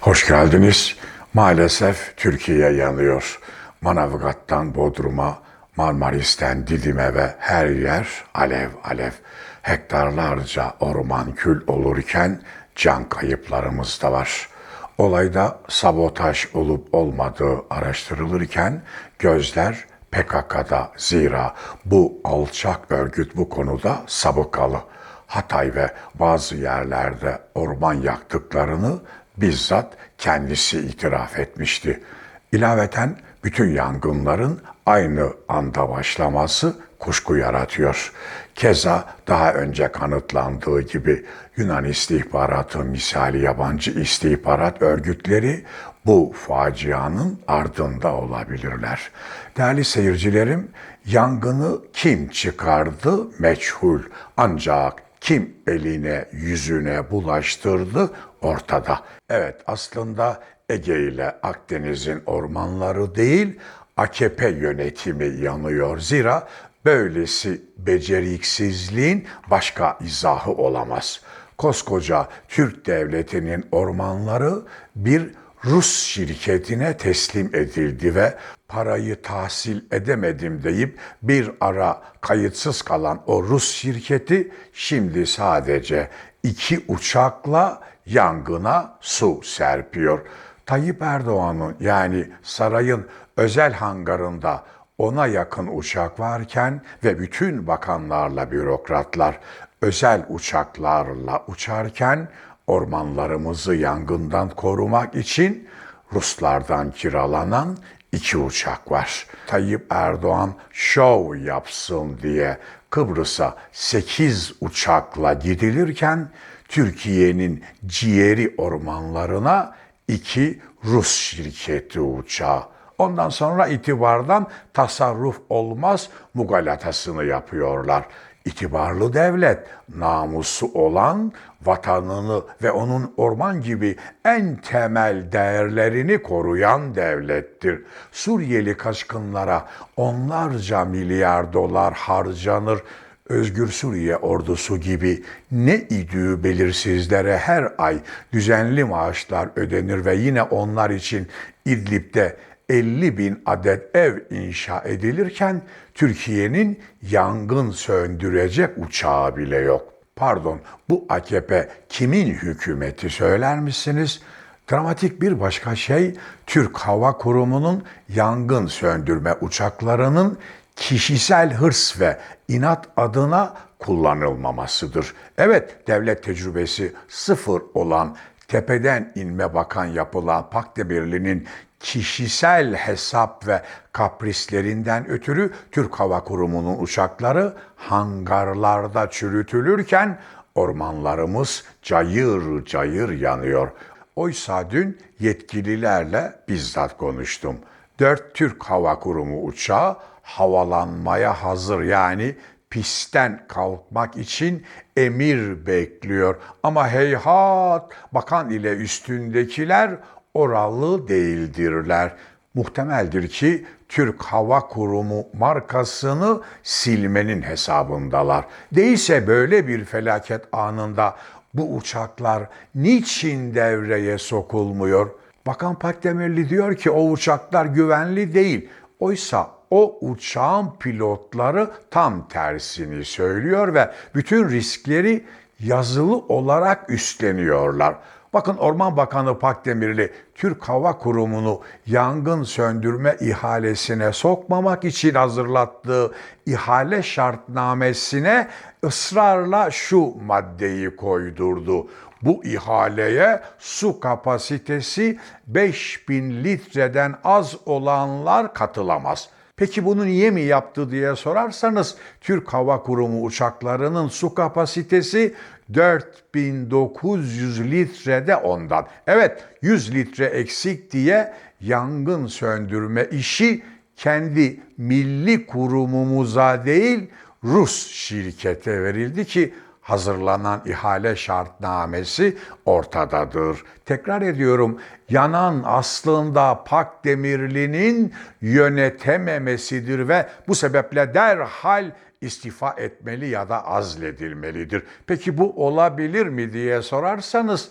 Hoş geldiniz. Maalesef Türkiye yanıyor. Manavgat'tan Bodrum'a, Marmaris'ten Didim'e ve her yer alev alev. Hektarlarca orman kül olurken can kayıplarımız da var. Olayda sabotaj olup olmadığı araştırılırken gözler PKK'da zira bu alçak örgüt bu konuda sabıkalı. Hatay ve bazı yerlerde orman yaktıklarını bizzat kendisi itiraf etmişti. İlaveten bütün yangınların aynı anda başlaması kuşku yaratıyor. Keza daha önce kanıtlandığı gibi Yunan istihbaratı misali yabancı istihbarat örgütleri bu facianın ardında olabilirler. Değerli seyircilerim, yangını kim çıkardı meçhul ancak kim eline yüzüne bulaştırdı ortada. Evet aslında Ege ile Akdeniz'in ormanları değil AKP yönetimi yanıyor. Zira böylesi beceriksizliğin başka izahı olamaz. Koskoca Türk devletinin ormanları bir Rus şirketine teslim edildi ve parayı tahsil edemedim deyip bir ara kayıtsız kalan o Rus şirketi şimdi sadece iki uçakla yangına su serpiyor. Tayyip Erdoğan'ın yani sarayın özel hangarında ona yakın uçak varken ve bütün bakanlarla bürokratlar özel uçaklarla uçarken ormanlarımızı yangından korumak için Ruslardan kiralanan iki uçak var. Tayyip Erdoğan şov yapsın diye Kıbrıs'a 8 uçakla gidilirken Türkiye'nin ciğeri ormanlarına iki Rus şirketi uçağı. Ondan sonra itibardan tasarruf olmaz mugalatasını yapıyorlar. İtibarlı devlet, namusu olan vatanını ve onun orman gibi en temel değerlerini koruyan devlettir. Suriyeli kaçkınlara onlarca milyar dolar harcanır. Özgür Suriye ordusu gibi ne idüğü belirsizlere her ay düzenli maaşlar ödenir ve yine onlar için İdlib'de 50 bin adet ev inşa edilirken Türkiye'nin yangın söndürecek uçağı bile yok. Pardon bu AKP kimin hükümeti söyler misiniz? Dramatik bir başka şey Türk Hava Kurumu'nun yangın söndürme uçaklarının kişisel hırs ve inat adına kullanılmamasıdır. Evet, devlet tecrübesi sıfır olan tepeden inme bakan yapılan Pakdemirli'nin kişisel hesap ve kaprislerinden ötürü Türk Hava Kurumu'nun uçakları hangarlarda çürütülürken ormanlarımız cayır cayır yanıyor. Oysa dün yetkililerle bizzat konuştum. Dört Türk Hava Kurumu uçağı havalanmaya hazır yani pistten kalkmak için emir bekliyor. Ama heyhat bakan ile üstündekiler oralı değildirler. Muhtemeldir ki Türk Hava Kurumu markasını silmenin hesabındalar. Değilse böyle bir felaket anında bu uçaklar niçin devreye sokulmuyor? Bakan Pakdemirli diyor ki o uçaklar güvenli değil. Oysa o uçağın pilotları tam tersini söylüyor ve bütün riskleri yazılı olarak üstleniyorlar. Bakın Orman Bakanı Pakdemirli Türk Hava Kurumu'nu yangın söndürme ihalesine sokmamak için hazırlattığı ihale şartnamesine ısrarla şu maddeyi koydurdu. Bu ihaleye su kapasitesi 5000 litreden az olanlar katılamaz. Peki bunu niye mi yaptı diye sorarsanız Türk Hava Kurumu uçaklarının su kapasitesi 4900 litrede ondan. Evet 100 litre eksik diye yangın söndürme işi kendi milli kurumumuza değil Rus şirkete verildi ki hazırlanan ihale şartnamesi ortadadır. Tekrar ediyorum, yanan aslında Pakdemirli'nin yönetememesidir ve bu sebeple derhal istifa etmeli ya da azledilmelidir. Peki bu olabilir mi diye sorarsanız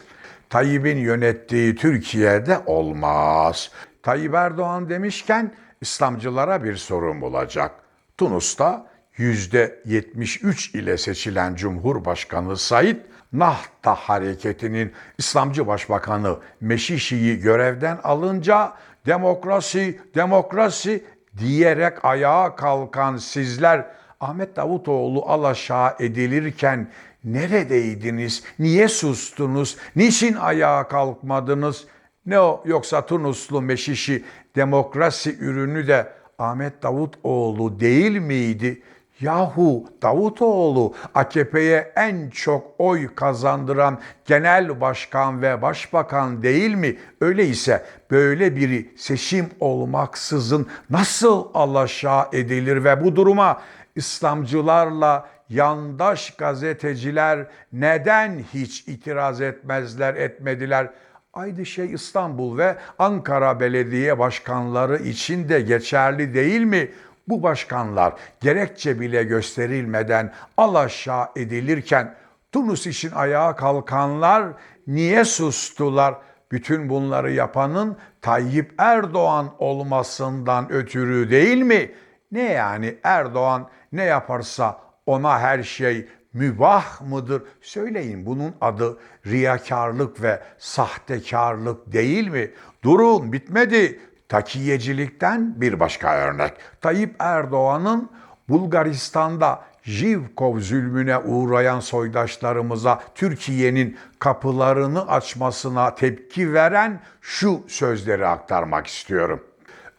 Tayyip'in yönettiği Türkiye'de olmaz. Tayyip Erdoğan demişken İslamcılara bir sorun bulacak. Tunus'ta %73 ile seçilen Cumhurbaşkanı Said Nahda hareketinin İslamcı Başbakanı Meşişi'yi görevden alınca demokrasi, demokrasi diyerek ayağa kalkan sizler Ahmet Davutoğlu alaşağı edilirken neredeydiniz? Niye sustunuz? Niçin ayağa kalkmadınız? Ne o yoksa Tunuslu Meşişi demokrasi ürünü de Ahmet Davutoğlu değil miydi? Yahu Davutoğlu AKP'ye en çok oy kazandıran genel başkan ve başbakan değil mi? Öyleyse böyle biri seçim olmaksızın nasıl alaşağı edilir ve bu duruma İslamcılarla yandaş gazeteciler neden hiç itiraz etmezler, etmediler? Aynı şey İstanbul ve Ankara belediye başkanları için de geçerli değil mi? Bu başkanlar gerekçe bile gösterilmeden alaşağı edilirken Tunus için ayağa kalkanlar niye sustular? Bütün bunları yapanın Tayyip Erdoğan olmasından ötürü değil mi? Ne yani Erdoğan ne yaparsa ona her şey mübah mıdır? Söyleyin bunun adı riyakarlık ve sahtekarlık değil mi? Durun bitmedi. Takiyecilikten bir başka örnek. Tayyip Erdoğan'ın Bulgaristan'da Jivkov zulmüne uğrayan soydaşlarımıza Türkiye'nin kapılarını açmasına tepki veren şu sözleri aktarmak istiyorum.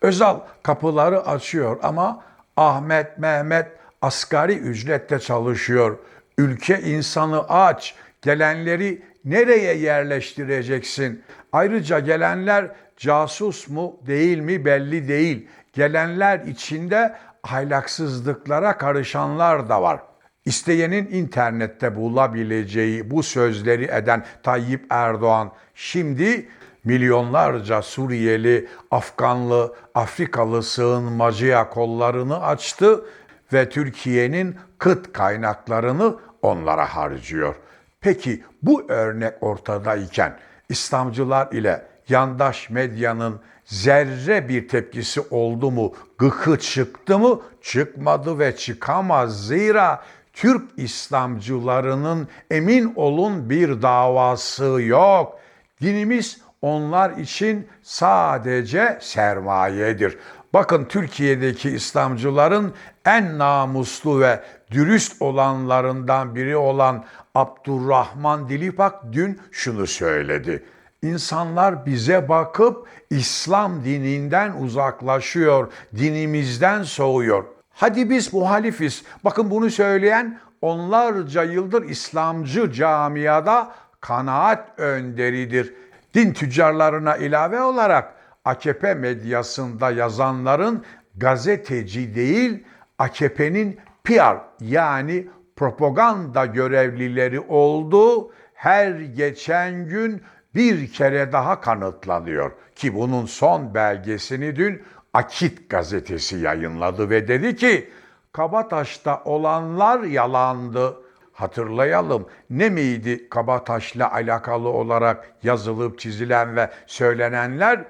Özal kapıları açıyor ama Ahmet Mehmet asgari ücretle çalışıyor. Ülke insanı aç. Gelenleri nereye yerleştireceksin? Ayrıca gelenler casus mu değil mi belli değil. Gelenler içinde ahlaksızlıklara karışanlar da var. İsteyenin internette bulabileceği bu sözleri eden Tayyip Erdoğan şimdi milyonlarca Suriyeli, Afganlı, Afrikalı sığınmacıya kollarını açtı ve Türkiye'nin kıt kaynaklarını onlara harcıyor. Peki bu örnek ortadayken İslamcılar ile yandaş medyanın zerre bir tepkisi oldu mu, gıkı çıktı mı? Çıkmadı ve çıkamaz. Zira Türk İslamcılarının emin olun bir davası yok. Dinimiz onlar için sadece sermayedir. Bakın Türkiye'deki İslamcıların en namuslu ve dürüst olanlarından biri olan Abdurrahman Dilipak dün şunu söyledi. İnsanlar bize bakıp İslam dininden uzaklaşıyor, dinimizden soğuyor. Hadi biz muhalifiz. Bakın bunu söyleyen onlarca yıldır İslamcı camiada kanaat önderidir. Din tüccarlarına ilave olarak AKP medyasında yazanların gazeteci değil AKP'nin PR yani propaganda görevlileri olduğu her geçen gün bir kere daha kanıtlanıyor ki bunun son belgesini dün Akit gazetesi yayınladı ve dedi ki Kabataş'ta olanlar yalandı. Hatırlayalım ne miydi Kabataş'la alakalı olarak yazılıp çizilen ve söylenenler?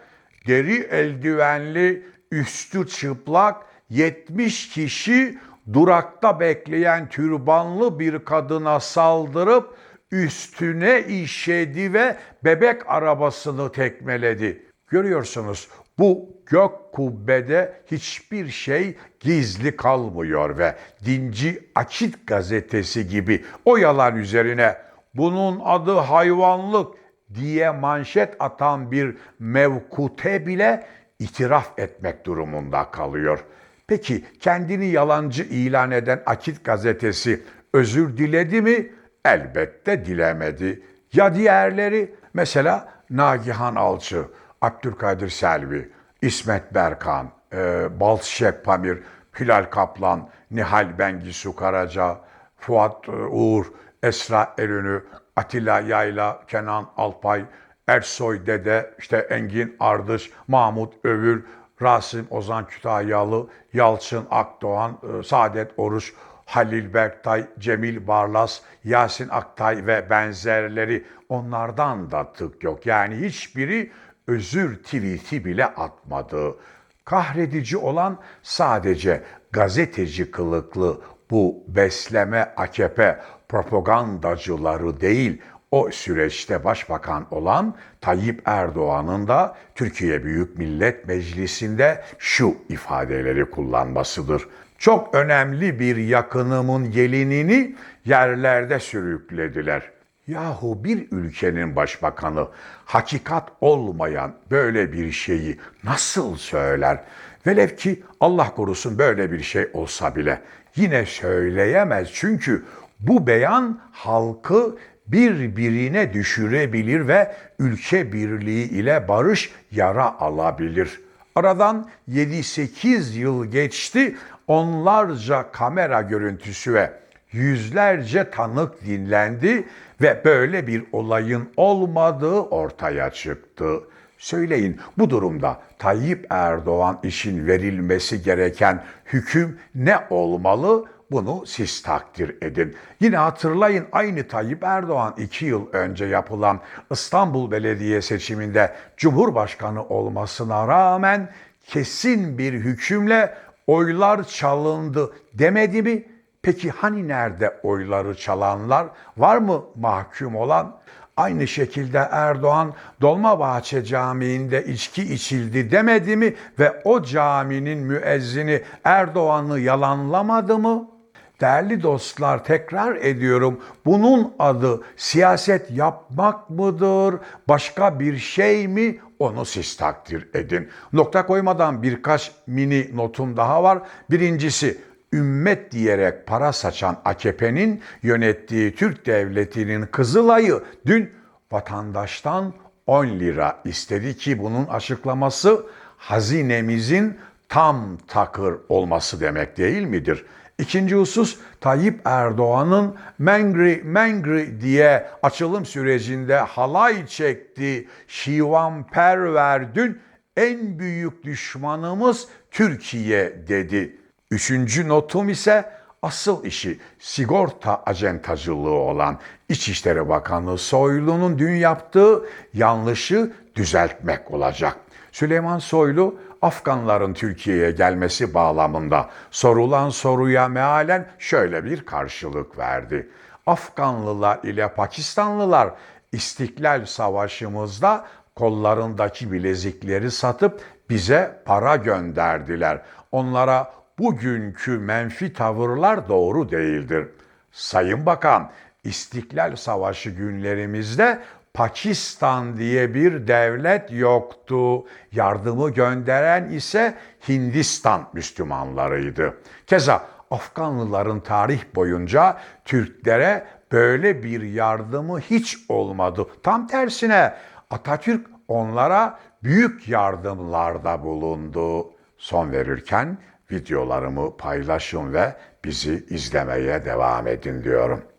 Deri eldivenli, üstü çıplak 70 kişi durakta bekleyen türbanlı bir kadına saldırıp üstüne işedi ve bebek arabasını tekmeledi. Görüyorsunuz bu gök kubbede hiçbir şey gizli kalmıyor ve Dinci Akit gazetesi gibi o yalan üzerine bunun adı hayvanlık diye manşet atan bir mevkute bile itiraf etmek durumunda kalıyor. Peki kendini yalancı ilan eden Akit gazetesi özür diledi mi? Elbette dilemedi. Ya diğerleri mesela Nagihan Alçı, Abdülkadir Selvi, İsmet Berkan, e, Balçık Pamir, Hilal Kaplan, Nihal Bengisu Karaca, Fuat e, Uğur, Esra Erünü, Atilla Yayla, Kenan Alpay, Ersoy Dede, işte Engin Ardış, Mahmut Övür, Rasim Ozan Kütahyalı, Yalçın Akdoğan, e, Saadet Oruç, Halil Berktay, Cemil Barlas, Yasin Aktay ve benzerleri onlardan da tık yok. Yani hiçbiri özür tweet'i bile atmadı. Kahredici olan sadece gazeteci kılıklı bu besleme AKP propagandacıları değil, o süreçte başbakan olan Tayyip Erdoğan'ın da Türkiye Büyük Millet Meclisi'nde şu ifadeleri kullanmasıdır. Çok önemli bir yakınımın gelinini yerlerde sürüklediler. Yahu bir ülkenin başbakanı hakikat olmayan böyle bir şeyi nasıl söyler? Velev ki Allah korusun böyle bir şey olsa bile yine söyleyemez çünkü bu beyan halkı birbirine düşürebilir ve ülke birliği ile barış yara alabilir. Aradan 7-8 yıl geçti, onlarca kamera görüntüsü ve yüzlerce tanık dinlendi ve böyle bir olayın olmadığı ortaya çıktı. Söyleyin bu durumda Tayyip Erdoğan için verilmesi gereken hüküm ne olmalı? Bunu siz takdir edin. Yine hatırlayın aynı Tayyip Erdoğan iki yıl önce yapılan İstanbul Belediye seçiminde Cumhurbaşkanı olmasına rağmen kesin bir hükümle oylar çalındı demedi mi? Peki hani nerede oyları çalanlar? Var mı mahkum olan? Aynı şekilde Erdoğan Dolmabahçe Camii'nde içki içildi demedi mi ve o caminin müezzini Erdoğan'ı yalanlamadı mı? Değerli dostlar tekrar ediyorum bunun adı siyaset yapmak mıdır? Başka bir şey mi? Onu siz takdir edin. Nokta koymadan birkaç mini notum daha var. Birincisi ümmet diyerek para saçan AKP'nin yönettiği Türk Devleti'nin Kızılay'ı dün vatandaştan 10 lira istedi ki bunun açıklaması hazinemizin tam takır olması demek değil midir? İkinci husus Tayyip Erdoğan'ın Mengri Mengri diye açılım sürecinde halay çekti. Şivan Perver dün en büyük düşmanımız Türkiye dedi. Üçüncü notum ise asıl işi sigorta acentacılığı olan İçişleri Bakanı Soylu'nun dün yaptığı yanlışı düzeltmek olacak. Süleyman Soylu Afganların Türkiye'ye gelmesi bağlamında sorulan soruya mealen şöyle bir karşılık verdi. Afganlılar ile Pakistanlılar İstiklal Savaşımızda kollarındaki bilezikleri satıp bize para gönderdiler. Onlara bugünkü menfi tavırlar doğru değildir. Sayın Bakan, İstiklal Savaşı günlerimizde Pakistan diye bir devlet yoktu. Yardımı gönderen ise Hindistan Müslümanlarıydı. Keza Afganlıların tarih boyunca Türklere böyle bir yardımı hiç olmadı. Tam tersine Atatürk onlara büyük yardımlarda bulundu. Son verirken videolarımı paylaşın ve bizi izlemeye devam edin diyorum.